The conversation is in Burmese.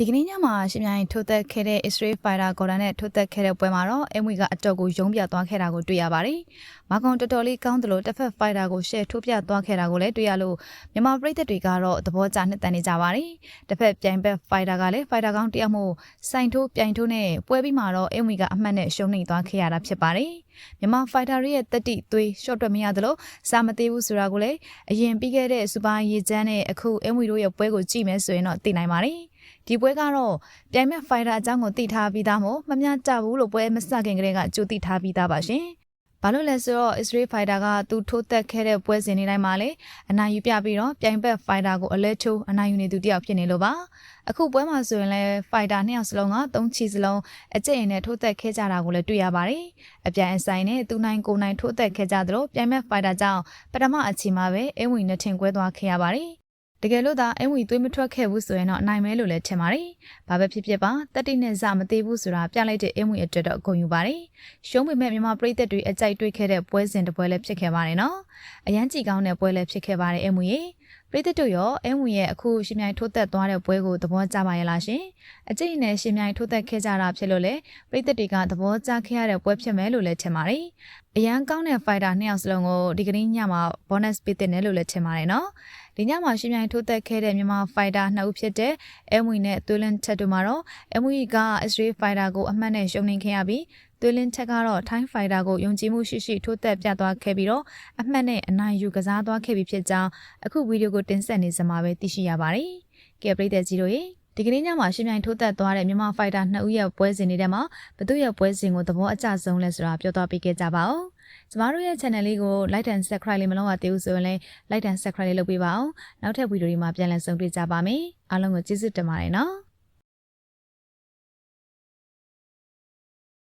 ဒီကနေ့ညမှာရှင်မြိုင်ထိုးသက်ခဲ့တဲ့ Israel Fighter ကော်ဒန်နဲ့ထိုးသက်ခဲ့တဲ့ပွဲမှာတော့အမွေကအတော့ကိုယုံပြသွားခဲ့တာကိုတွေ့ရပါတယ်။မာကွန်တော်တော်လေးကောင်းတယ်လို့တစ်ဖက် Fighter ကိုရှယ်ထိုးပြသွားခဲ့တာကိုလည်းတွေ့ရလို့မြန်မာပြည်သက်တွေကတော့သဘောကျနှစ်သက်နေကြပါတယ်။တစ်ဖက်ပြိုင်ဘက် Fighter ကလည်း Fighter ကောင်းတယောက်မို့စိုင်ထိုးပြိုင်ထိုးနဲ့ပွဲပြီးမှာတော့အမွေကအမှတ်နဲ့ရှုံးနေသွားခဲ့ရတာဖြစ်ပါတယ်။မြန်မာ Fighter ရဲ့တက်တိသွေး short တွက်မရသလိုစာမသေးဘူးဆိုတာကိုလည်းအရင်ပြီးခဲ့တဲ့စူပါရေချမ်းနဲ့အခုအမွေတို့ရဲ့ပွဲကိုကြည့်မယ်ဆိုရင်တော့သိနိုင်ပါတယ်။ ဒီပွဲကတော့ပြိုင်မဲ့ဖိုင်တာအကြောင်းကိုသိထားပြီးသားမို့မမျှကြဘူးလို့ပွဲမစခင်ကတည်းကကြိုသိထားပြီးသားပါရှင်။ဘာလို့လဲဆိုတော့ Israel Fighter ကသူထိုးသက်ခဲ့တဲ့ပွဲစဉ်တွေတိုင်းမှာလေအနိုင်ယူပြပြီးတော့ပြိုင်ဘက် Fighter ကိုအလဲချိုးအနိုင်ယူနေသူတယောက်ဖြစ်နေလို့ပါ။အခုပွဲမှာဆိုရင်လည်း Fighter နှစ်ယောက်စလုံးကသုံးချီစလုံးအကျိတ်ရင်နဲ့ထိုးသက်ခဲ့ကြတာကိုလည်းတွေ့ရပါတယ်။အပြိုင်အဆိုင်နဲ့သူနိုင်ကိုနိုင်ထိုးသက်ခဲ့ကြသလိုပြိုင်ဘက် Fighter ကြောင့်ပထမအချိန်မှာပဲအင်းဝင်နဲ့ထင်ကွဲသွားခဲ့ရပါတယ်။ တကယ်လို့သာအင်ဝီသွေးမထွက်ခဲ့ဘူးဆိုရင်တော့အနိုင်မဲလို့လည်းထင်ပါတယ်။ဘာပဲဖြစ်ဖြစ်ပါတက်တိနဲ့စမသေးဘူးဆိုတာပြလိုက်တဲ့အင်ဝီအတွက်တော့အကုန်ယူပါတယ်။ရှုံးပေမဲ့မြန်မာပြည်သက်တွေအကြိုက်တွေ့ခဲ့တဲ့ပွဲစဉ်တစ်ပွဲလည်းဖြစ်ခဲ့ပါတယ်နော်။အရန်ကြည်ကောင်းတဲ့ပွဲလည်းဖြစ်ခဲ့ပါတယ်အင်ဝီရေ။ပြည်သက်တို့ရောအင်ဝီရဲ့အခုရှင်မြိုင်ထိုးသက်သွားတဲ့ပွဲကိုသဘောကျပါရဲ့လားရှင်။အကျိတ်နဲ့ရှင်မြိုင်ထိုးသက်ခဲ့ကြတာဖြစ်လို့လေပြည်သက်တွေကသဘောကျခဲ့ရတဲ့ပွဲဖြစ်မယ်လို့လည်းထင်ပါတယ်။အရန်ကောင်းတဲ့ fighter နှစ်ယောက်စလုံးကိုဒီကနေ့ညမှာ bonus ပေးတဲ့နယ်လို့လည်းထင်ပါတယ်နော်။ဒီညမှာရှင်မြိုင်ထိုးသက်ခဲ့တဲ့မြန်မာဖိုက်တာနှစ်ဦးဖြစ်တဲ့အမွေနဲ့သွေးလင်းချက်တို့မှာတော့အမွေက Israel Fighter ကိုအမှတ်နဲ့ရှုံးနိမ့်ခဲ့ရပြီး သွေးလင်းချက်ကတော့ Thai Fighter ကိုယုံကြည်မှုရှိရှိထိုးသက်ပြသွားခဲ့ပြီးတော့အမှတ်နဲ့အနိုင်ယူကစားသွားခဲ့ပြီးဖြစ်ကြောင်းအခုဗီဒီယိုကိုတင်ဆက်နေစမှာပဲသိရှိရပါတယ်။ကဲပရိသတ်ကြီးတို့ရေဒီကနေ့ညမှာရှင်မြိုင်ထိုးသက်သွားတဲ့မြန်မာဖိုက်တာနှစ်ဦးရဲ့ပွဲစဉ်တွေထဲမှာဘသူရဲ့ပွဲစဉ်ကိုသဘောအကျဆုံးလဲဆိုတာပြောသွားပေးခဲ့ကြပါဦး။ကျမတို့ရဲ့ channel လေးကို like and subscribe လေးမလုပ်ရသေးဘူးဆိုရင်လည်း like and subscribe လေးလုပ်ပေးပါအောင်။နောက်ထပ်ဗီဒီယိုတွေမှာပြန်လည်ဆုံတွေ့ကြပါမယ်။အားလုံးကိုကျေးဇူးတင်ပါတယ်နော်။